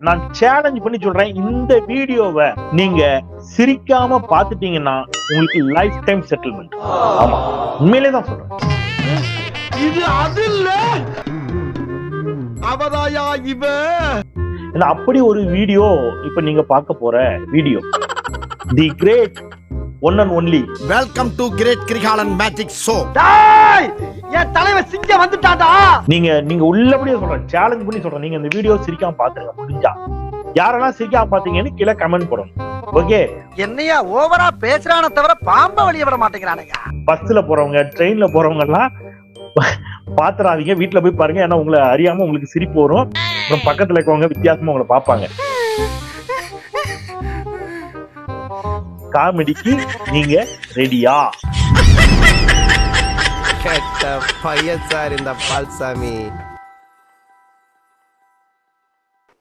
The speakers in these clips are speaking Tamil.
நான் சேலஞ்ச் பண்ணி சொல்றேன் இந்த வீடியோவை நீங்க சிரிக்காம பாத்துட்டீங்கன்னா உங்களுக்கு லைஃப் டைம் செட்டில்மெண்ட் ஆமா உண்மையிலே தான் சொல்றேன். இது அது இல்ல. அவதாயா இவ? அப்படி ஒரு வீடியோ இப்ப நீங்க பார்க்க போற video. The great one and only welcome to great Kirikalan magic show டேய்! என் தலைவன் சிங்க வந்துட்டாடா! நீங்க நீங்க உள்ளபடியே சொல்றேன். சேலஞ்ச் பண்ணி சொல்றேன். நீங்க இந்த வீடியோ சிரிக்காம பாத்துருங்க முடிஞ்சா. யாரெல்லாம் சிரிக்காம பாத்தீங்கன்னு கீழே கமெண்ட் போடணும் ஓகே என்னையா ஓவரா பேசுறானே தவிர பாம்ப வெளிய விட மாட்டேங்கிறானுங்க. பஸ்ல போறவங்க ட்ரெயின்ல போறவங்க எல்லாம் பாத்துறாதீங்க. வீட்டுல போய் பாருங்க. ஏன்னா உங்களை அறியாம உங்களுக்கு சிரிப்பு வரும். அப்புறம் பக்கத்துல இருக்கவங்க வித்தியாசமா உங்களை பார்ப்பாங்க. காமெடிக்கு நீங்க ரெடியா? பையன் சார் இந்த பால்சாமி.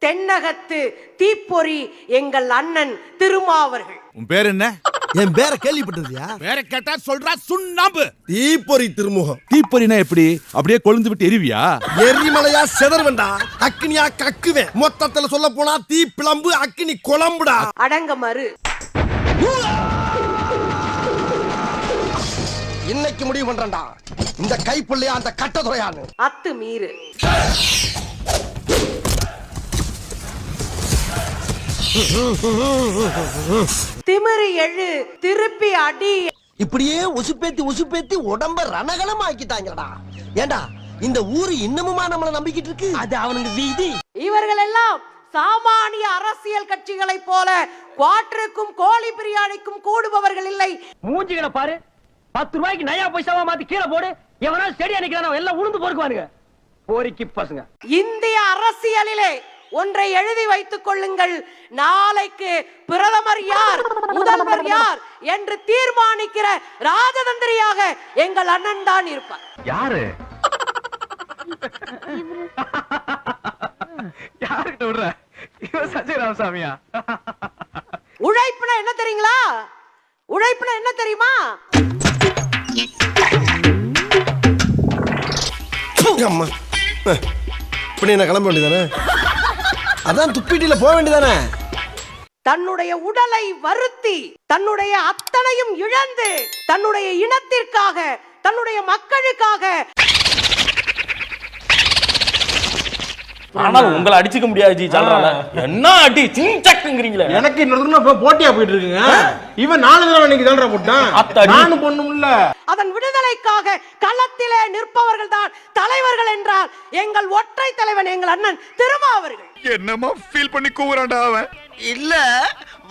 தென்னகத்து தீப்பொறி எங்கள் அண்ணன் திருமாவர்கள். உன் பேர் என்ன? என் பேரை கேள்விப்பட்டதுயா வேற கேட்டா சொல்றா சுண்ணாம்பு. தீப்பொறி திருமுகம். தீப்பொறினா எப்படி? அப்படியே கொழுந்து விட்டு எரிவியா? எரிமலையா செதறுவண்டா? அக்னியா கக்குவேன் மொத்தத்துல சொல்ல போனா தீ பிளம்பு அக்னி குழம்புடா. அடங்க மறு. இன்னைக்கு முடிவு பண்றேன்டா. இந்த கைப்புள்ளையா அந்த கட்ட துறையான்னு அத்து மீறு. திமிரு எழு திருப்பி அடி. இப்படியே உசுப்பேத்தி உசுப்பேத்தி உடம்ப ரணகலம் ஆக்கிட்டாங்கடா ஏண்டா இந்த ஊரு இன்னமுமா நம்மள நம்பிக்கிட்டு இருக்கு? அது அவனுக்கு வீதி. இவர்கள் எல்லாம் சாமானிய அரசியல் கட்சிகளைப் போல குவாட்டருக்கும் கோழி பிரியாணிக்கும் கூடுபவர்கள் இல்லை. மூஞ்சிகளை பாரு. பத்து ரூபாய்க்கு நயா பைசாவா மாத்தி கீழே போடு. எவனா ஸ்டேடியா நிக்கிறானோ எல்லாம் உளுந்து பொறுக்குவானுங்க. போரிக்கு பசங்க. இந்திய அரசியலிலே ஒன்றை எழுதி வைத்துக் கொள்ளுங்கள். நாளைக்கு பிரதமர் யார் முதல்வர் யார் என்று தீர்மானிக்கிற ராஜதந்திரியாக எங்கள் அண்ணன் தான் இருப்பார். யாரு? யாருக்கிட்ட விடுற? இவன் சஞ்சய் ராமசாமியா உழைப்புனா என்ன தெரியுங்களா? உழைப்புனா என்ன தெரியுமா? அம்மா. இப்படி என்ன கிளம்ப வேண்டியதானே? அதான் துப்பிட்டில போக வேண்டியதானே? தன்னுடைய உடலை வருத்தி தன்னுடைய அத்தனையும் இழந்து தன்னுடைய இனத்திற்காக தன்னுடைய மக்களுக்காக ஆனால் உங்களை அடிச்சுக்க முடியாது ஜி சொல்றாங்க என்ன அடி சிங்சக்குங்கிறீங்களே எனக்கு இன்னொரு போட்டியா போயிட்டு இருக்குங்க. இவன் நாலு தடவை இன்னைக்கு தான்டா போட்டான். நானும் பொண்ணும்ல அதன் விடுதலைக்காக களத்திலே நிற்பவர்கள் தான் தலைவர்கள் என்றால் எங்கள் ஒற்றை தலைவன் எங்கள் அண்ணன் திருமாவர்கள் என்னமா ஃபீல் பண்ணி கூவுறான்டா அவன். இல்ல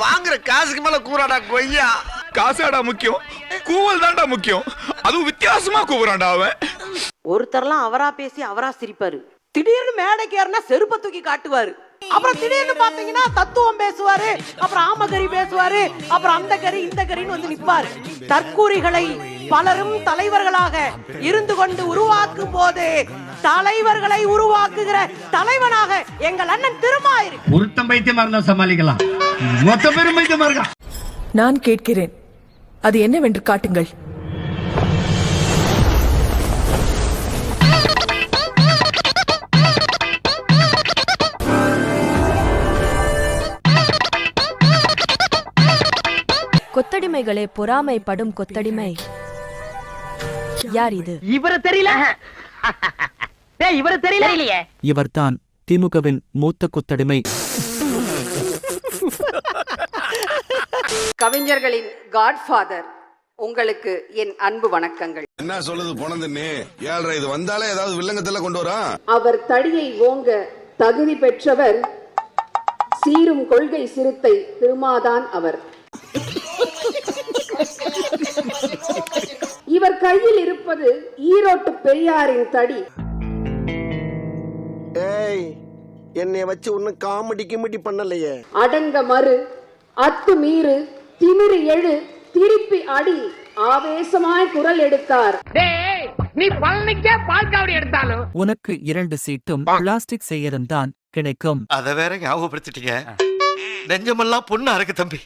வாங்குற காசுக்கு மேல கூறாடா கொய்யா. காசாடா முக்கியம். கூவல் தான்டா முக்கியம். அதுவும் வித்தியாசமா கூவுறான்டா அவன். ஒருத்தர்லாம் அவரா பேசி அவரா சிரிப்பாரு. திடீர்னு மேடைக்கு ஏறினா செருப்பை தூக்கி காட்டுவாரு. அப்புறம் திடீர்னு பாத்தீங்கன்னா தத்துவம் பேசுவாரு அப்புறம் ஆமகரி பேசுவாரு அப்புறம் அந்த கறி இந்த கறின்னு வந்து நிப்பாரு. தற்கூரிகளை பலரும் தலைவர்களாக இருந்து கொண்டு உருவாக்கும் போது தலைவர்களை உருவாக்குகிற தலைவனாக எங்கள் அண்ணன் திருமாயிரு. ஒருத்தன் பைத்தியமா இருந்தா சமாளிக்கலாம். மொத்த பேரும் பைத்தியமா இருக்கா நான் கேட்கிறேன். அது என்னவென்று காட்டுங்கள். கொத்தடிமைகளே பொறாமைப்படும் கொத்தடிமை. யார் இது? இவரை தெரியல. டேய் இவரை தெரியல. இவர்தான் திமுகவின் மூத்த கொத்தடிமை. கவிஞர்களின் காட்ஃபாதர் உங்களுக்கு என் அன்பு வணக்கங்கள். என்ன சொல்லுது போனதுன்னு ஏழ்ரை இது வந்தாலே ஏதாவது வில்லங்கத்துல கொண்டு வரா? அவர் தடியை ஓங்க தகுதி பெற்றவர் சீரும் கொள்கை சிறுத்தை திருமாதான் அவர். இவர் கையில் இருப்பது ஈரோட்டு பெரியாரின் தடி. ஏய் என்னைய வச்சு ஒன்னும் காமெடி கிமெடி பண்ணலையே. அடங்க மறு. அத்து மீறு திமிரு எழு திருப்பி அடி. ஆவேசமாய் குரல் எடுத்தார். நீ பழனிக்கே பால் காவடி எடுத்தாலும். உனக்கு இரண்டு சீட்டும் பிளாஸ்டிக் செய்யறந்தான் கிடைக்கும். அத வேற ஞாபகப்படுத்திட்டீங்க. நெஞ்சமெல்லாம் பொண்ணா இருக்கு தம்பி.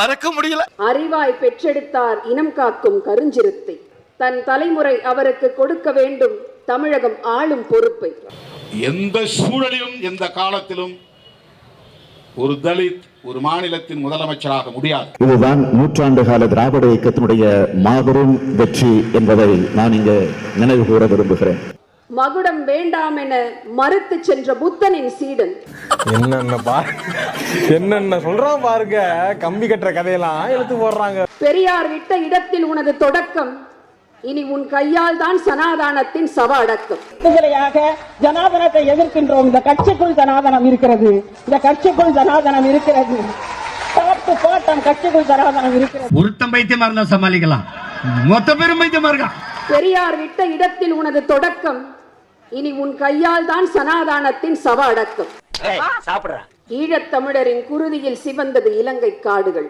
மறக்க முடியல. அறிவாய் பெற்றெடுத்தார் இனம் காக்கும் கருஞ்சிறுத்தை. தன் தலைமுறை அவருக்கு கொடுக்க வேண்டும் தமிழகம் ஆளும் பொறுப்பை. எந்த சூழலிலும் எந்த காலத்திலும் ஒரு தலித் ஒரு மாநிலத்தின் முதலமைச்சராக முடியாது. இதுதான் நூற்றாண்டு கால திராவிட இயக்கத்தினுடைய மாபெரும் வெற்றி என்பதை நான் இங்கு நினைவு கூற விரும்புகிறேன். மகுடம் வேண்டாம் என மறுத்து சென்ற புத்தனின் சீடன் என்னென்ன பா என்னென்ன சொல்றான் பாருங்க கம்பி கட்டுற கதையெல்லாம் எடுத்து போடுறாங்க. பெரியார் விட்ட இடத்தில் உனது தொடக்கம் இனி உன் கையால் தான் சனாதானத்தின் சவ அடக்கம் ஜனாதனத்தை எதிர்க்கின்றோம். இந்த கட்சிக்குள் ஜனாதனம் இருக்கிறது. இந்த கட்சிக்குள் ஜனாதனம் இருக்கிறது. பாட்டு பாட்டம் கட்சிக்குள் ஜனாதனம் இருக்கிறது. ஒருத்தன் பைத்தியமா இருந்தா சமாளிக்கலாம். மொத்த பேரும் பைத்தியமா இருக்கான் பெரியார் விட்ட இடத்தில் உனது தொடக்கம் இனி உன் கையால் தான் சனாதானத்தின் சவ அடக்கம். ஈழத் தமிழரின் குருதியில் சிவந்தது இலங்கை காடுகள்.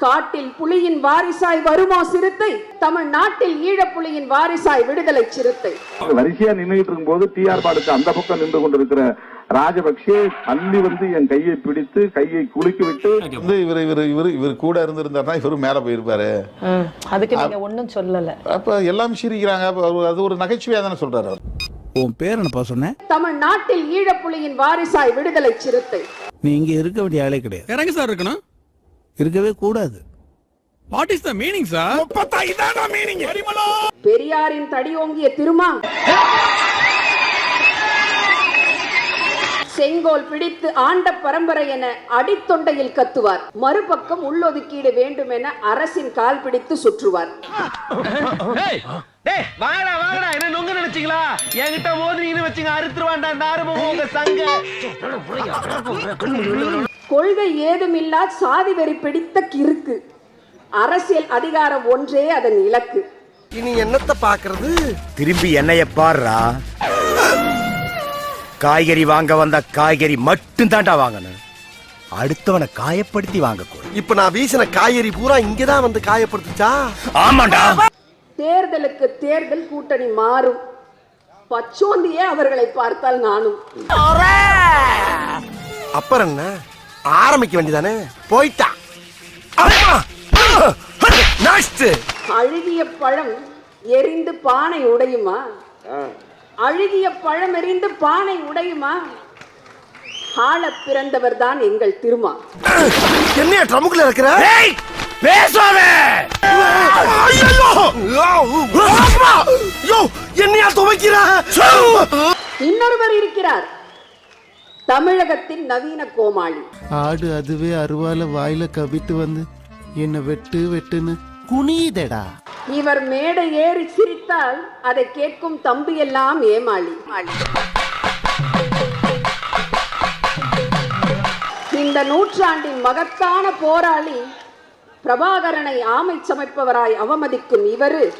காட்டில் புலியின் வாரிசாய் வருமா சிறுத்தை? தமிழ்நாட்டில் ஈழப்புலியின் வாரிசாய் விடுதலை சிறுத்தை. வரிசையா நின்றுட்டு இருக்கும்போது டிஆர் பாடுக்கு அந்த பக்கம் நின்று கொண்டிருக்கிற ராஜபக்சே அள்ளி வந்து என் கையை பிடித்து கையை குலுக்கி விட்டு வந்து இவர் இவர் இவர் இவர் கூட இருந்திருந்தாருன்னா இவரும் மேல போயிருப்பாரு. அதுக்கு நீங்க ஒண்ணும் சொல்லல. அப்ப எல்லாம் சிரிக்கிறாங்க. அது ஒரு நகைச்சுவையா தானே சொல்றாரு. உன் பேர் என்னப்பா சொன்ன தமிழ்நாட்டில் ஈழப்புலியின் வாரிசாய் விடுதலை சிறுத்தை. நீ இங்க இருக்க வேண்டிய ஆளே கிடையாது. இறங்க சார் இருக்கணும். இருக்கவே கூடாது. What is the meaning sir பெரியாரின் தடியோங்கிய திருமா. செங்கோல் பிடித்து ஆண்ட பரம்பரை என அடித்தொண்டையில் கத்துவார். மறுபக்கம் உள்ளொதுக்கீடு வேண்டும் என அரசின் கால் பிடித்து சுற்றுவார். வாங்கடா வாங்கடா என்ன நொங்க நினைச்சீங்களா? என்கிட்ட மோதி நீனு வச்சுங்க அறுத்துருவான்டா இந்த ஆரம்பம் உங்க சங்க. கொள்கை ஏதுமில்லா சாதி வெறி பிடித்த கிறுக்கு. அரசியல் அதிகாரம் ஒன்றே அதன் இலக்கு. இனி என்னத்தை பாக்குறது? திரும்பி என்னைய பாடுறா காய்கறி வாங்க வந்த காய்கறி மட்டும் தாண்டா வாங்கணும். அடுத்தவனை காயப்படுத்தி வாங்கக்கூடாது. இப்ப நான் வீசின காய்கறி பூரா இங்கதான் வந்து காயப்படுத்துச்சா? ஆமாண்டா. தேர்தலுக்கு தேர்தல் கூட்டணி மாறும். பச்சோந்தியே அவர்களை பார்த்தால் நானும். அப்புறம் என்ன ஆரம்பிக்க வேண்டியதானே? போயிட்டா. நெக்ஸ்ட் அழுகிய பழம் எரிந்து பானை உடையுமா? அழுகிய பழம் எரிந்து பானை உடையுமா? ஆள பிறந்தவர் தான் எங்கள் திருமா. என்னைய ட்ரமுக்குள்ள இருக்கிற? பேசாதே! என்னையா துவைக்கிற? இன்னொருவர் இருக்கிறார். தமிழகத்தின் நவீன கோமாளி. ஆடு அதுவே அருவால வாயில கவிட்டு வந்து என்ன வெட்டு வெட்டுன்னு குனியுதடா. இவர் மேடை ஏறி சிரித்தால் அதை கேட்கும் தம்பி எல்லாம் ஏமாளி. இந்த நூற்றாண்டின் மகத்தான போராளி பிரபாகரனை ஆமை சமைப்பவராய் அவமதிக்கும் இவரு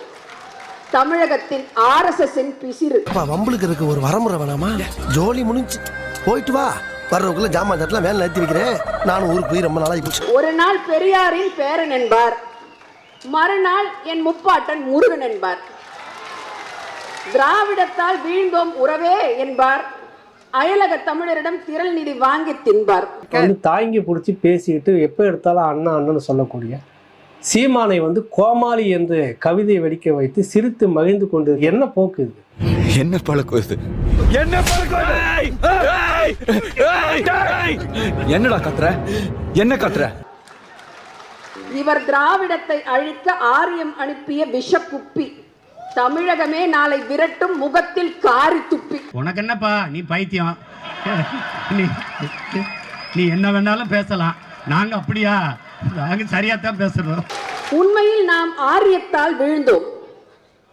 தமிழகத்தின் ஆர்எஸ்எஸ்ஸின் பிசிறு. வம்பளுக்கு இருக்க ஒரு வரமுறை வேணாமா? ஜோலி முடிஞ்சு. போயிட்டு வா. வர்றவக்குள்ள ஜாமான் தட்டலாம் வேலை நிறுத்தி வைக்கிறேன். நானும் ஊருக்கு போய் ரொம்ப நாளாகி போச்சு. ஒரு நாள் பெரியாரின் பேரன் என்பார். மறுநாள் என் முப்பாட்டன் முருகன் என்பார். திராவிடத்தால் வீழ்ந்தோம் உறவே என்பார். அயலக தமிழரிடம் திரள் நிதி வாங்கி தின்பார். தாங்கி பிடிச்சி பேசிக்கிட்டு எப்போ எடுத்தாலும் அண்ணா அண்ணன் சொல்லக்கூடிய. சீமானை வந்து கோமாளி என்று கவிதை வெடிக்க வைத்து சிரித்து மகிழ்ந்து கொண்டு என்ன போக்கு இது? என்ன பழக்கம் இது? என்னடா கத்துற? என்ன கத்துற? இவர் திராவிடத்தை அழிக்க ஆரியம் அனுப்பிய விஷக்குப்பி தமிழகமே நாளை விரட்டும் முகத்தில் காரி துப்பி. உனக்கு என்னப்பா நீ பைத்தியம். நீ நீ என்ன வேணாலும் பேசலாம். நாங்க அப்படியா? நாங்க சரியா தான் பேசுறோம். உண்மையில் நாம் ஆரியத்தால் விழுந்தோம்.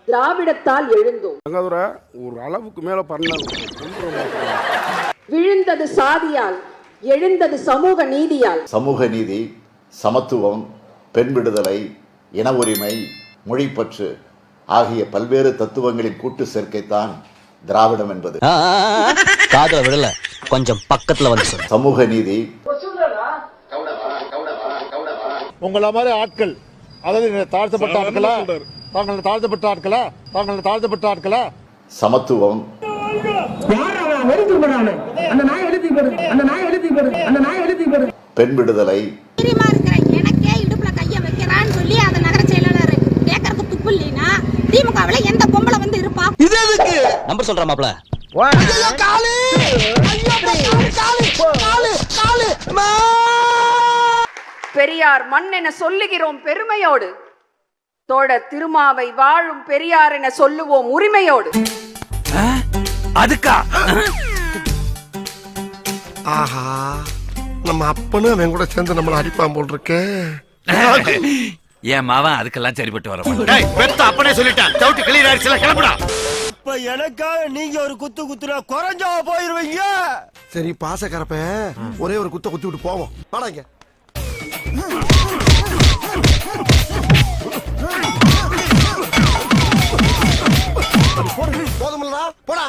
திராவிடத்தால் எழுந்தோம். ஒரு அளவுக்கு மேல பண்ண விழுந்தது சாதியால் எழுந்தது சமூக நீதியால். சமூக நீதி சமத்துவம் பெண் விடுதலை இன உரிமை மொழிப்பற்று ஆகிய பல்வேறு தத்துவங்களின் கூட்டு சேர்க்கைத்தான் திராவிடம் என்பது. காதல விடல. கொஞ்சம் பக்கத்துல வந்து சொல்லு. சமூக நீதி. உங்கள மாதிரி ஆட்கள் அதாவது தாழ்த்தப்பட்ட ஆட்களா? தாங்கள் தாழ்த்தப்பட்ட ஆட்களா? தாங்கள் தாழ்த்தப்பட்ட ஆட்களா? சமத்துவம். அந்த நாய் எழுதி போடு அந்த நாய் எழுதி போடு அந்த நாய் எழுதி போடு பெண் விடுதலை எனக்கே இடுப்புல கைய வைக்கிறான்னு சொல்லி அந்த நகர செயலாளர் கேட்கறதுக்கு துப்பு இல்லைன்னா திமுகவுல எந்த பொம்பளை வந்து இருப்பா? இது எதுக்கு? நம்பர் சொல்ற மாப்ள காலு! காலு காலு காலு காலு. பெரியார் மண் என சொல்லுகிறோம் பெருமையோடு. தோழர் திருமாவை வாழும் பெரியார் என சொல்லுவோம் உரிமையோடு. அதுக்கா? ஆஹா நம்ம அப்பனும் அவன் கூட சேர்ந்து நம்மள அடிப்பான் போல் இருக்கே. என் மாவன் அதுக்கெல்லாம் சரிப்பட்டு வர பெத்த அப்பனே சொல்லிட்டான் டவுட் கிளியர் ஆயிடுச்சுல கிளம்புடா. இப்ப எனக்காக நீங்க ஒரு குத்து குத்துனா குறைஞ்சா போயிருவீங்க. சரி பாசக்கரப்ப ஒரே ஒரு குத்த குத்தி விட்டு போவோம். வாடாங்க போதுமில்லடா. போடா.